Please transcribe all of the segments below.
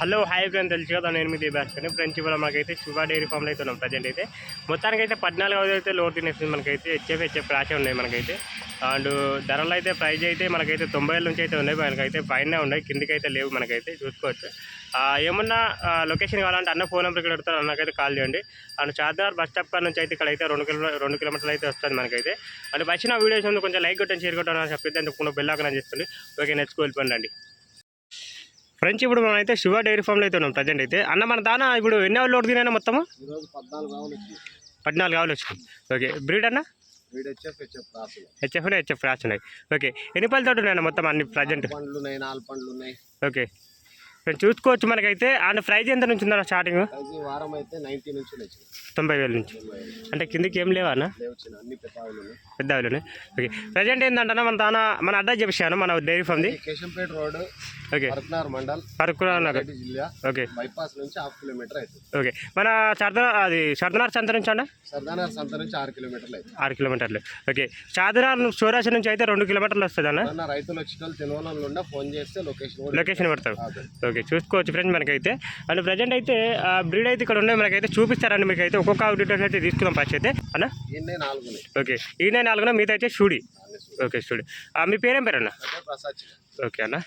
Hello hi friend తెలుసు కదా నేను మీ భాస్కర్ని. ఫ్రెండ్స్ ఇవాళ మనకైతే శివ డైరీ ఫామ్లో అయితే ఉన్నాం ప్రజెంట్ అయితే. మొత్తానికి అయితే పద్నాలుగు అయితే లోడ్ తినేస్తుంది మనకైతే హెచ్ఎఫ్ హెచ్ఎఫ్ రాసే ఉన్నాయి మనకైతే. అండ్ ధరలు అయితే ప్రైజ్ అయితే మనకైతే తొంభై వేల నుంచి అయితే ఉన్నాయి మనకైతే పైన ఉన్నాయి కిందికి అయితే లేవు మనకైతే చూసుకోవచ్చు. ఏమన్నా లొకేషన్ కావాలంటే అన్న ఫోన్ నెంబర్ ఇక్కడ పెడతారు అన్నకైతే కాల్ చేయండి. అండ్ చార్దార్ బస్ స్టాప్ కాడ నుంచి అయితే ఇక్కడ అయితే రెండు కిలో రెండు కిలోమీటర్లు అయితే వస్తుంది మనకైతే. అండ్ వచ్చిన వీడియోస్ కొంచెం లైక్ కొట్టండి షేర్ కొట్టండి అని చెప్పి అంటే బెల్లాకని చేస్తుంది ఓకే నెక్స్ట్ వెళ్ళిపోండి ఫ్రెండ్స్ ఇప్పుడు మనం అయితే శివ డైరీ ఫామ్లో అయితే ఉన్నాం ప్రజెంట్ అయితే. అన్న మన దానా ఇప్పుడు ఎన్ని ఆవులు లోడ్ తినా మొత్తము? పద్నాలుగు ఆవులు వచ్చినాయి. ఓకే బ్రీడ్ అన్న? హెచ్ఎఫ్ హెచ్ఎఫ్ రాసి ఉన్నాయి. ఓకే ఎన్ని పళ్ళతో ఉన్నాయన్న మొత్తం అన్ని ప్రజెంట్? ఓకే. చూసుకోవచ్చు మనకైతే. అండ్ ప్రైజ్ ఎంత నుంచి ఉందన్న స్టార్టింగ్? వారం అయితే నైన్టీ నుంచి తొంభై వేల నుంచి. అంటే కిందికి ఏం లేవా అన్ని? పెద్ద ఆవులు ఉన్నాయి పెద్ద ఆవులు ఓకే. ప్రజెంట్ ఏంటంటే మన దానా మన అడ్రస్ చెప్పాను మన డైరీ ఫామ్ది? ఈ కేశంపేట రోడ్ ఓకే. పరక్నార్ మండల్ నగర్. రెడ్డి జిల్లా ఓకే. బైపాస్ నుంచి హాఫ్ కిలోమీటర్ అవుతుంది ఓకే. మన సర్దనార్ అది సర్దనార్ సంత నుంచి అన్న? సర్దానార్ సంత నుంచి ఆరు కిలోమీటర్లు అవుతుంది ఆరు కిలోమీటర్లు. ఓకే. చాదనార్ సూరాశ నుంచి అయితే రెండు కిలోమీటర్లు వస్తుంది అన్న రైతులు వచ్చిన వాళ్ళు వాళ్ళు ఉండే ఫోన్ చేస్తే లొకేషన్ లొకేషన్ పెడతారు. ఓకే. చూసుకోవచ్చు ఫ్రెండ్స్ మనకైతే. అండ్ ప్రజెంట్ అయితే బ్రీడ్ అయితే ఇక్కడ ఉన్నాయి. మనకైతే చూపిస్తారండి మీకు అయితే ఒక్కొక్క డీటెయిల్స్ అయితే తీసుకుందాం ఫస్ట్ అయితే. అన్న? ఈయనే నాలుగు ఓకే. ఈయన నాలుగున మీతో అయితే షూడి. ఓకే షూడి. మీ పేరేం పేరు అన్న ఓకే అన్న.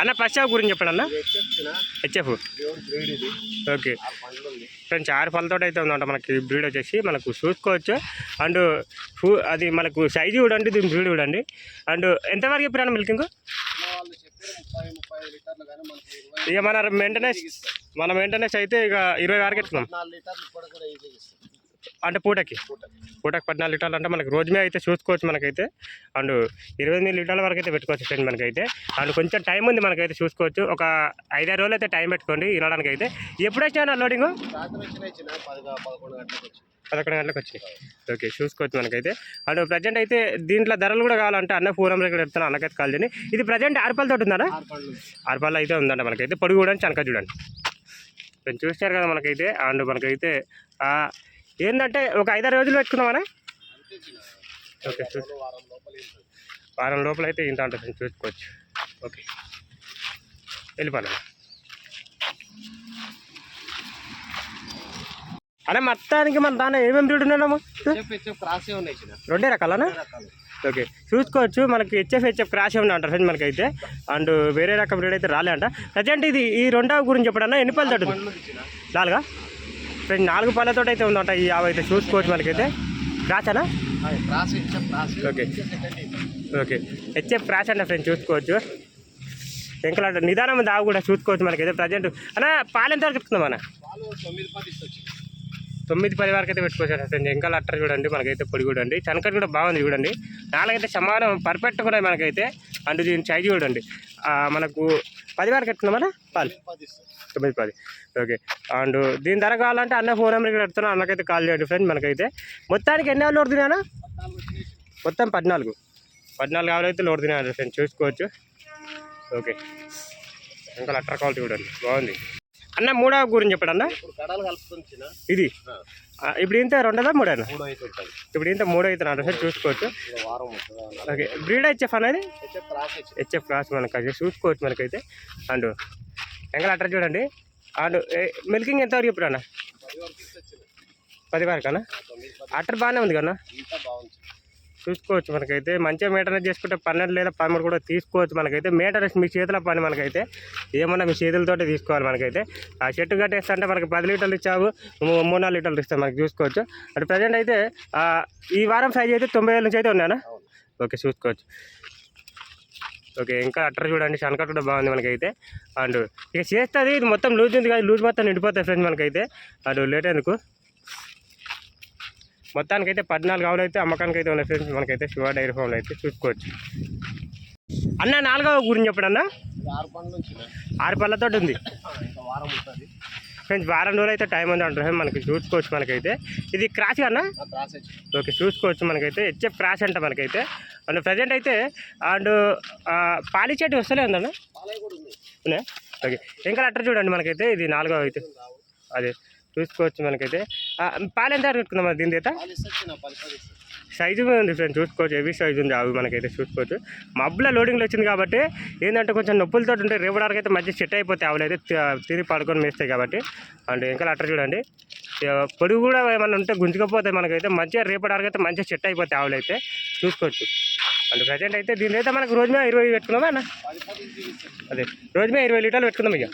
అన్న ఫస్ట్ షాప్ గురించి చెప్పండి అన్న హెచ్ఎఫ్. ఓకే. ఫ్రెండ్స్ ఆరు పళ్ళతో అయితే ఉందంట మనకి బ్రీడ్ వచ్చేసి. మనకు చూసుకోవచ్చు. అండ్ ఫూ అది మనకు సైజు చూడండి దీని బ్రీడ్ చూడండి. అండ్ ఎంతవరకు చెప్పినా మిల్కింగ్? చెప్పారు ఇక మన మెయింటెనెన్స్ మన మెయింటెనెన్స్ అయితే ఇక ఇరవై వరకు ఎత్తున్నాం అంటే పూటకి? పూటకి పద్నాలుగు లీటర్లు అంటే మనకి రోజు మీద అయితే చూసుకోవచ్చు మనకైతే. అండ్ ఇరవై ఎనిమిది లీటర్ల వరకు అయితే పెట్టుకోవచ్చు ఫ్రెండ్ మనకైతే. అండ్ కొంచెం టైం ఉంది మనకైతే చూసుకోవచ్చు. ఒక ఐదారు రోజులు అయితే టైం పెట్టుకోండి వినడానికి అయితే ఎప్పుడు వచ్చినా లోడింగ్? పదకొండు గంటలకు వచ్చినాయి. ఓకే చూసుకోవచ్చు మనకైతే. అండ్ ప్రజెంట్ అయితే దీంట్లో ధరలు కూడా కావాలంటే అన్న పూరం ఇక్కడ చెప్తాను అన్నకైతే కాల్ చేయండి. ఇది ప్రజెంట్ ఆరుపల్లితో ఉందా ఆరు అయితే ఉందంట మనకైతే. పొడుగు కూడా చనక చూడండి. చూస్తారు కదా మనకైతే. అండ్ మనకైతే ఏంటంటే ఒక ఐదారు రోజులు పెట్టుకుందామనా ఓకే. వారం లోపల అయితే ఇంత ఉంటుంది చూసుకోవచ్చు. ఓకే. వెళ్ళిపోను? అనే మొత్తానికి మన దాని ఏమేమి బ్రీడ్ ఉన్నాము రెండే రకాలనా? ఓకే. చూసుకోవచ్చు మనకి హెచ్ఎఫ్ హెచ్ఎఫ్ క్రాష్ ఏమన్నా అంటారు ఫ్రెండ్ మనకైతే. అండ్ వేరే రకం బ్రీడ్ అయితే రాలే అంట. ప్రజెంట్ ఇది ఈ రెండవ గురించి చెప్పడన్నా? ఎన్ని పళ్ళు తట్టు నాలుగా? ఫ్రెండ్ నాలుగు పళ్ళతో అయితే ఉందంట ఈ యాభై అయితే చూసుకోవచ్చు మనకైతే. క్రాచనా ఓకే. ఓకే. హెచ్ఎఫ్ క్రాష్ అంట ఫ్రెండ్? చూసుకోవచ్చు. ఇంకా నిదానం దావు కూడా చూసుకోవచ్చు మనకైతే ప్రజెంట్. అన్న పాలు ఎంత వరకు చెప్తున్నాం అన్న? తొమ్మిది పది వరకు అయితే పెట్టుకోవచ్చు ఫ్రెండ్ ఇంకా లట్టర్ చూడండి మనకైతే పొడి చూడండి. చనకట్ కూడా బాగుంది చూడండి. నాలుగైతే సమానం పర్ఫెక్ట్ కూడా మనకైతే అండ్ దీని సైజు చూడండి. మనకు పది వరకు ఎట్టుకున్నామన్నా పాలు పది. తొమ్మిది పది. ఓకే. అండ్ దీని ధర కావాలంటే అన్న ఫోన్ నెంబర్ ఇక్కడ పెడుతున్నా అన్నకైతే కాల్ చేయండి ఫ్రెండ్ మనకైతే. మొత్తానికి ఎన్ని వాళ్ళు లోడ్ మొత్తం పద్నాలుగు. పద్నాలుగు ఆవులు అయితే లోడ్ ఫ్రెండ్ చూసుకోవచ్చు. ఓకే. ఇంకా లట్టర్ క్వాలిటీ చూడండి. బాగుంది. అన్న మూడవ గురించి చెప్పండి అన్న ఇది? ఇప్పుడు ఇంత రెండదా మూడేనా? ఉంటుంది ఇప్పుడు ఇంత మూడు అవుతున్నాడు సార్ చూసుకోవచ్చు. ఓకే. బ్రీడ్ హెచ్ఎఫ్ అనేది హెచ్ఎఫ్ క్రాస్ మనకు అది చూసుకోవచ్చు మనకైతే. అండ్ ఎంగల్ అట్టర్ చూడండి. అండ్ మిల్కింగ్ ఎంత వరకు ఇప్పుడు అన్న పది వరకు అన్న అట్టర్ బాగానే ఉంది కన్నా చూసుకోవచ్చు మనకైతే. మంచిగా మెయింటెనెన్స్ చేసుకుంటే పన్నెండు లేదా పదమూడు కూడా తీసుకోవచ్చు మనకైతే. మెయింటెనెన్స్ మీ చేతుల పని మనకైతే. ఏమన్నా మీ చేతులతోటే తీసుకోవాలి మనకైతే. ఆ చెట్టు కట్టేస్తా అంటే మనకి పది లీటర్లు ఇచ్చావు మూడు నాలుగు లీటర్లు ఇస్తాం మనకి చూసుకోవచ్చు. అంటే ప్రజెంట్ అయితే ఈ వారం సైజ్ అయితే తొంభై వేల నుంచి అయితే ఉన్నానా? ఓకే చూసుకోవచ్చు. ఓకే ఇంకా అట్టర్ చూడండి శనకట్ కూడా బాగుంది మనకైతే. అండ్ ఇక చేస్తుంది ఇది మొత్తం లూజ్ ఉంది కానీ లూజ్ మొత్తం నిండిపోతాయి ఫ్రెండ్స్ మనకైతే. అండ్ లేట్ ఎందుకు? మొత్తానికైతే పద్నాలుగు ఆవులు అయితే అమ్మకానికి అయితే ఉన్నాయి ఫ్రెండ్స్. మనకైతే శివ డైరీ ఫామ్లో అయితే చూసుకోవచ్చు. అన్న నాలుగవ గురించి చెప్పడన్నా ఇది ఆరు పళ్ళతో ఉంది. ఫ్రెండ్స్ వారం రోజులు అయితే టైం ఉంది అంటారు మనకి చూసుకోవచ్చు మనకైతే. ఇది క్రాస్ అన్నా క్రాస్ ఓకే చూసుకోవచ్చు మనకైతే. హెచ్ఎఫ్ క్రాష్ అంట మనకైతే. అండ్ ప్రజెంట్ అయితే అండ్ పాలిచేటి వస్తలే ఉందన్న? ఓకే. ఇంకా అట్టర్ చూడండి మనకైతే. ఇది నాలుగో అయితే. అదే. చూసుకోవచ్చు మనకైతే. పాలు ఎంత పెట్టుకుందాం దీని అయితే సైజు ఉంది ఫ్రెండ్ చూసుకోవచ్చు. హెవీ సైజు ఉంది అవి మనకైతే చూసుకోవచ్చు. మబ్బుల లోడింగ్లో వచ్చింది కాబట్టి ఏంటంటే కొంచెం నొప్పులతో ఉంటే రేపటికి అయితే మంచి సెట్ అయిపోతాయి ఆవులు అయితే తిరిగి పడుకొని మేస్తాయి కాబట్టి. అండ్ ఇంకా అట్టర్ చూడండి. పొడుగు కూడా ఏమన్నా ఉంటే గుంజుకపోతాయి మనకైతే మంచిగా రేపటి అయితే మంచిగా సెట్ అయిపోతాయి ఆవులు అయితే చూసుకోవచ్చు. అండ్ ప్రజెంట్ అయితే దీని అయితే మనకు రోజు మీద ఇరవై పెట్టుకుందామా అన్న? అదే రోజు మీద ఇరవై లీటర్లు పెట్టుకుందాం ఇక.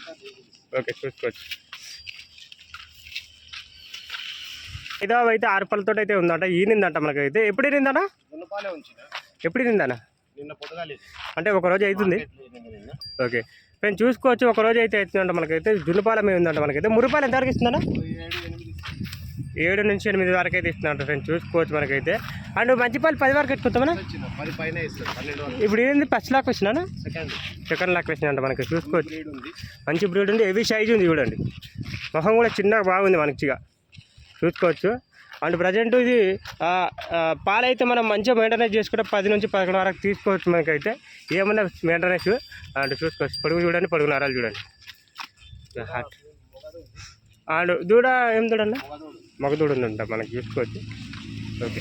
ఓకే చూసుకోవచ్చు. ఇదో అయితే ఆరు పళ్ళతో అయితే ఉందంట ఈనిందంట మనకైతే. ఎప్పుడు ఉంచిన. ఎప్పుడు పొద్దుగాలేదు అంటే ఒక రోజు అవుతుంది. ఓకే. మేము చూసుకోవచ్చు. ఒక రోజు అయితే అవుతుందంట మనకైతే. జున్నుపాలెం మీద ఉందంట మనకైతే. మురుపాలు ఎంత వరకు ఇస్తుందన్న ఏడు నుంచి ఎనిమిది వరకు అయితే ఇస్తుందంట ఫ్రెండ్ చూసుకోవచ్చు మనకైతే. అండ్ మంచి పాలు పది వరకు ఎట్టుకుంటామన్నా వచ్చిన ఇస్తుంది ఇప్పుడు ఏంది? ఫస్ట్ లాక్ వచ్చినా సెకండ్. లాక్ వచ్చిందంట మనకి. చూసుకోవచ్చు. మంచి బ్రీడ్ ఉంది. హెవీ సైజ్ ఉంది చూడండి. మొహం కూడా చిన్నగా బాగుంది మంచిగా చూసుకోవచ్చు. అండ్ ప్రజెంట్ ఇది పాలైతే మనం మంచిగా మెయింటెనెన్స్ చేసుకుంటే పది నుంచి పదకొండు వరకు తీసుకోవచ్చు మనకైతే. ఏమన్నా మెయింటెనెన్స్ అండ్ చూసుకోవచ్చు. పొడుగు చూడండి పొడుగు నరాలు చూడండి. అండ్ దూడ ఏం దూడన్నా మొగదోడు ఉందంట మనకి చూసుకోవచ్చు. ఓకే.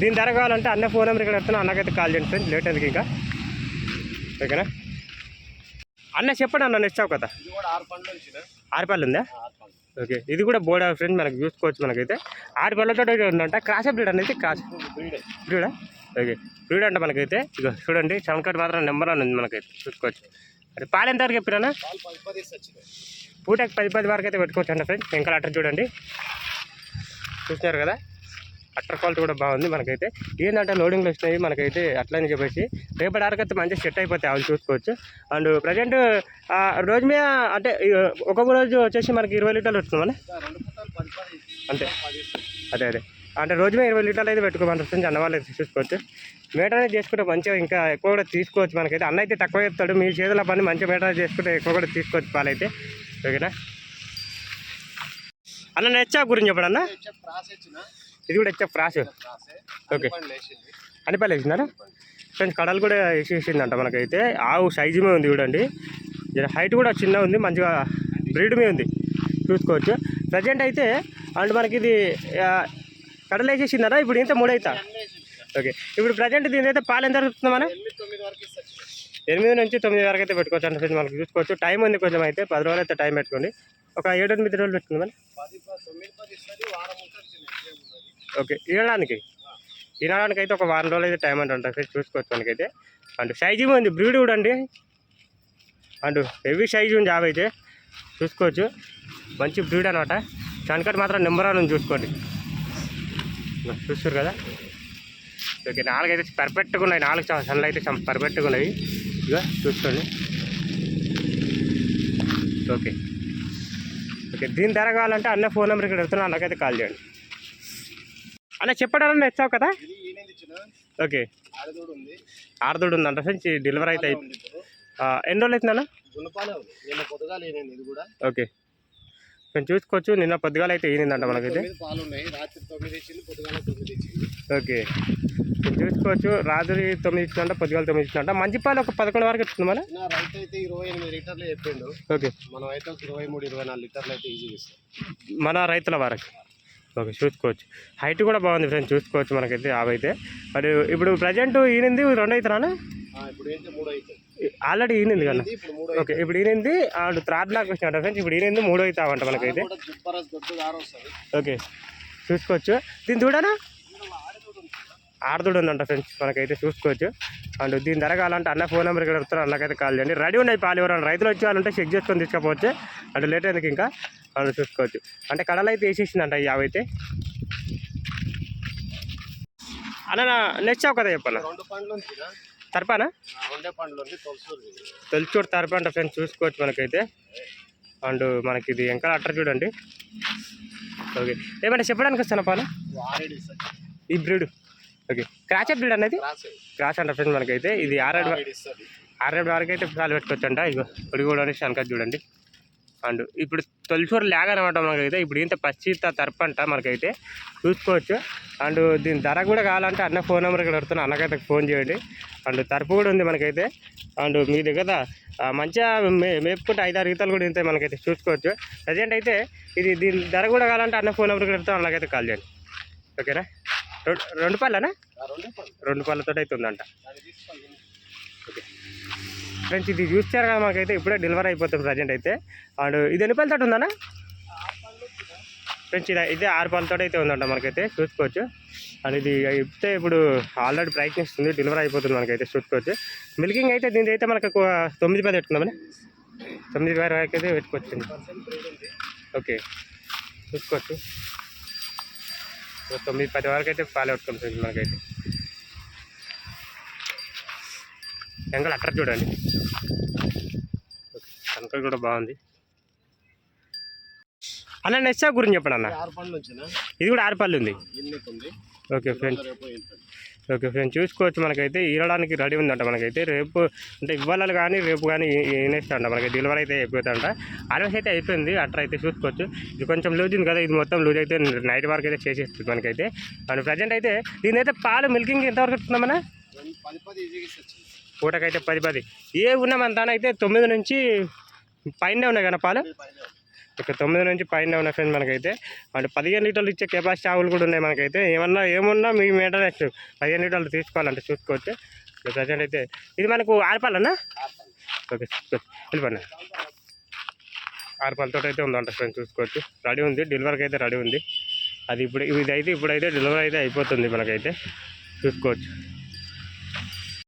దీని ధర కావాలంటే అన్న ఫోన్ నెంబర్ ఇక్కడ పెడుతున్నా అన్నకైతే కాల్ చేయండి ఫ్రెండ్స్ లేట్ ఎందుకు ఇంకా? ఓకేనా? అన్న చెప్పండి అన్న నెక్స్ట్ కదా. ఇది కూడా ఆరు ఉందా? ఓకే. ఇది కూడా బోర్డ్ ఫ్రెండ్ మనకు చూసుకోవచ్చు మనకైతే. ఆరు పళ్ళతో ఉందంట. క్రాస్ బ్రీడ్ అనేది క్రాస్. బ్రీడ్. ఓకే. బ్రీడ్ అంటే మనకైతే. ఇక చూడండి చమకట్ మాత్రం నెంబర్ ఉంది మనకైతే. చూసుకోవచ్చు. అది పాలు ఎంత వరకు చెప్పినా పూటకి పది పది వరకు అయితే పెట్టుకోవచ్చు అంట ఫ్రెండ్స్. ఇంకా అట్టర్ చూడండి. చూస్తున్నారు కదా? అట్టర్ క్వాలిటీ కూడా బాగుంది మనకైతే. ఏంటంటే లోడింగ్లు వచ్చినాయి మనకైతే అట్లని చెప్పేసి. రేపటి వరకు అయితే మంచిగా సెట్ అయిపోతాయి అవి చూసుకోవచ్చు. అండ్ ప్రజెంట్ రోజు మీద అంటే ఒక్కొక్క రోజు వచ్చేసి మనకి ఇరవై లీటర్లు వస్తుంది అంతే. అదే అదే. అంటే రోజు మీద ఇరవై లీటర్లు అయితే పెట్టుకోమని వస్తుంది అన్నవాళ్ళు అయితే చూసుకోవచ్చు. అనేది చేసుకుంటే మంచిగా ఇంకా ఎక్కువ కూడా తీసుకోవచ్చు మనకైతే. అన్న అయితే తక్కువ చెప్తాడు మీ చేతుల పని మంచిగా మెయింటెనెన్స్ చేసుకుంటే ఎక్కువ కూడా తీసుకోవచ్చు పాలైతే. ఓకేనా? అన్న నెచ్చా గురించి చెప్పడన్నా ఇది కూడా క్రాస్ క్రాసే ఓకే. పండ్లు వేసింది. ఫ్రెండ్స్ కడలు కూడా వేసేసిందంట మనకైతే. ఆవు సైజు మీద ఉంది చూడండి. హైట్ కూడా చిన్న ఉంది మంచిగా బ్రీడ్ మీద ఉంది. చూసుకోవచ్చు. ప్రజెంట్ అయితే అండ్ మనకి ఇది కడలు వేసేసిందరా ఇప్పుడు ఇంత మూడైతా ఓకే. ఇప్పుడు ప్రజెంట్ దీని అయితే పాలు ఎంత దొరుకుతుందా మన? ఎనిమిది నుంచి తొమ్మిది వరకు అయితే పెట్టుకోవచ్చు అంటే ఫ్రెండ్స్ మనకి. చూసుకోవచ్చు. టైం ఉంది కొంచెం అయితే. పది రోజులు అయితే టైం పెట్టుకోండి. ఒక ఏడు ఎనిమిది రోజులు పెట్టుకుంది మన. ఓకే వినడానికి వినడానికి అయితే ఒక వారం రోజులు అయితే టైం అంటే ఉంటుంది ఫ్రెండ్స్ చూసుకోవచ్చు మనకైతే. అండ్ సైజు ఉంది బ్రీడ్ కూడా అండి అండ్ హెవీ సైజు ఉంది జాబ్ అయితే. చూసుకోవచ్చు. మంచి బ్రీడ్ అనమాట దానికంటే మాత్రం నెంబర్ వన్ ఉంది చూసుకోండి. చూస్తారు కదా? ఓకే నాలుగైతే పర్ఫెక్ట్గా ఉన్నాయి. నాలుగు సన్లు అయితే చాలా పర్ఫెక్ట్గా ఉన్నాయి. ఇక చూసుకోండి. ఓకే. ఓకే దీని ధర కావాలంటే అన్న ఫోన్ నెంబర్ ఇక్కడ పెడుతున్నా అన్నకైతే కాల్ చేయండి. అన్న చెప్పడాలని తెచ్చావు కదా? ఓకే. ఆడదోడు ఉంది. ఆరుదోడు ఉందంట ఫ్రెండ్స్ డెలివరీ అయితే ఎన్ని రోజులు ఇది కూడా. ఓకే. మేము చూసుకోవచ్చు నిన్న పొద్దుగాల అయితే ఈనిందంట మనకైతే. తొమ్మిది పాలు ఉన్నాయి. రాత్రి తొమ్మిది ఇచ్చింది పొద్దుగాల తొమ్మిది ఇచ్చింది ఓకే. మేము చూసుకోవచ్చు రాత్రి తొమ్మిది ఇచ్చిందంట పొద్దుగాల తొమ్మిది ఇచ్చిందంట. మంచి పాలు ఒక పదకొండు వరకు ఇస్తుంది మన రైతు అయితే ఇరవై ఎనిమిది లీటర్లు చెప్పిండు. ఓకే. మనం అయితే ఒక ఇరవై మూడు ఇరవై నాలుగు లీటర్లు అయితే ఇస్తాం. మన రైతుల వరకు. ఓకే చూసుకోవచ్చు. హైట్ కూడా బాగుంది ఫ్రెండ్స్ చూసుకోవచ్చు మనకైతే ఆవు అయితే మరి ఇప్పుడు ప్రజెంట్ ఈనింది రెండు అవుతున్నానా ఆల్రెడీ ఈనింది మూడు ఓకే ఇప్పుడు ఈనింది అండ్ థర్డ్ లాక్ వచ్చినట్టు ఫ్రెండ్స్ ఇప్పుడు ఈనింది మూడో అవుతామంట మనకైతే. ఓకే చూసుకోవచ్చు. దీని చూడనా? ఆడదుడు ఉందంట ఫ్రెండ్స్ మనకైతే చూసుకోవచ్చు. అండ్ దీని ధర కావాలంటే అన్న ఫోన్ నెంబర్ ఇక్కడ వస్తారు అన్నకైతే కాల్ చేయండి. రెడీ ఉన్నాయి పాలు ఎవరైనా? రైతులు వచ్చే వాళ్ళు ఉంటే చెక్ చేసుకొని తీసుకపోవచ్చు. అంటే లేట్ ఎందుకు ఇంకా? వాళ్ళు చూసుకోవచ్చు. అంటే కడలు అయితే వేసేసిందంట ఈ యాభై అయితే అన్న నెక్స్ట్ ఒక కదా. చిన్న. తరపానా. తొలిచూడు తరపు అంట ఫ్రెండ్స్ చూసుకోవచ్చు మనకైతే. అండ్ మనకి ఇది ఇంకా అట్టర్ చూడండి. ఓకే. ఏమంటే చెప్పడానికి వస్తాను పాలు? ఈ బ్రీడ్. ఓకే. క్రాచ్ బ్రీడ్ అనేది క్రాస్ అంట ఫ్రెండ్స్ మనకైతే. ఇది ఆరేడు ఆరేడు వరకు అయితే పాలు పెట్టుకోవచ్చు అంట ఇగో పొడి కూడా శనక చూడండి. అండ్ ఇప్పుడు తొలిచూరు లాగ్ అనమాట మనకైతే. ఇప్పుడు ఇంత పచ్చిత తరపు అంట మనకైతే. చూసుకోవచ్చు. అండ్ దీని ధర కూడా కావాలంటే అన్న ఫోన్ నెంబర్ ఇక్కడ పెడుతున్నా. అన్నకైతే ఫోన్ చేయండి. అండ్ తరపు కూడా ఉంది మనకైతే. అండ్ మీ దగ్గర మంచిగా మే మేపుకుంటే ఐదారు ఈతలు కూడా ఉంటాయి మనకైతే చూసుకోవచ్చు. ప్రజెంట్ అయితే ఇది దీని ధర కూడా కావాలంటే అన్న ఫోన్ నెంబర్ ఇక్కడ పెడుతున్నా అన్నకైతే కాల్ చేయండి. ఓకేనా? రెండు రెండు పళ్ళనా? రెండే పళ్ళు. రెండు పళ్ళతో అయితే ఉందంట ఫ్రెండ్స్ ఇది చూస్తారు కదా మాకైతే ఇప్పుడే డెలివరీ అయిపోతుంది ప్రజెంట్ అయితే. అండ్ ఇది ఎన్ని పళ్ళతో ఉందన్నా? ఫ్రెండ్స్ ఇది ఇదే ఆరు పళ్ళతో అయితే ఉందంట మనకైతే చూసుకోవచ్చు. అండ్ ఇది చెప్తే ఇప్పుడు ఆల్రెడీ ప్రయత్నిస్తుంది డెలివరీ అయిపోతుంది మనకైతే చూసుకోవచ్చు. మిల్కింగ్ అయితే దీని అయితే మనకు ఒక తొమ్మిది పది పెట్టుకుందామని తొమ్మిది వేల వరకు అయితే పెట్టుకోవచ్చు ఓకే చూసుకోవచ్చు. తొమ్మిది పది వరకు అయితే పాలు పెట్టుకుంటుంది మనకైతే. ఎంగల్ అట్రా చూడండి. కనుక కూడా బాగుంది. అన్న నెక్స్ట్ గురించి చెప్పండి అన్న. ఇది కూడా ఆరు పళ్ళు ఉంది. ఓకే ఫ్రెండ్స్ ఓకే ఫ్రెండ్స్ చూసుకోవచ్చు మనకైతే. ఈరడానికి రెడీ ఉందంట మనకైతే. రేపు అంటే ఇవ్వాలి కానీ రేపు కానీ వేనేస్తా మనకి డెలివరీ అయితే అయిపోతుందంట. ఆర్ఎస్ అయితే అయిపోయింది. అట్లా అయితే చూసుకోవచ్చు. ఇది కొంచెం లూజ్ ఉంది కదా. ఇది మొత్తం లూజ్ అయితే నైట్ వరకు అయితే చేసేస్తుంది మనకైతే. అండ్ ప్రజెంట్ అయితే దీని అయితే పాలు మిల్కింగ్ ఎంతవరకు ఇస్తున్నామన్నా రెండు పది పూటకైతే పది పది. ఏ ఉన్నామంతా అయితే తొమ్మిది నుంచి పైన ఉన్నాయి కదా పాలు? ఇక తొమ్మిది నుంచి పైన ఉన్నాయి ఫ్రెండ్స్ మనకైతే. అంటే పదిహేను లీటర్లు ఇచ్చే కెపాసిటీ ఆవులు కూడా ఉన్నాయి మనకైతే. ఏమన్నా ఏమున్నా మీ మీటర్ పదిహేను లీటర్లు తీసుకోవాలంటే చూసుకోవచ్చు. ప్రజెంట్ అయితే ఇది మనకు ఆరుపాలన్నా ఓకే వెళ్ళిపోయినా ఆరుపాలతో అయితే ఉందంట ఫ్రెండ్స్ చూసుకోవచ్చు. రెడీ ఉంది డెలివరీకి అయితే రెడీ ఉంది. అది ఇప్పుడు ఇది అయితే ఇప్పుడైతే డెలివరీ అయితే అయిపోతుంది మనకైతే. చూసుకోవచ్చు.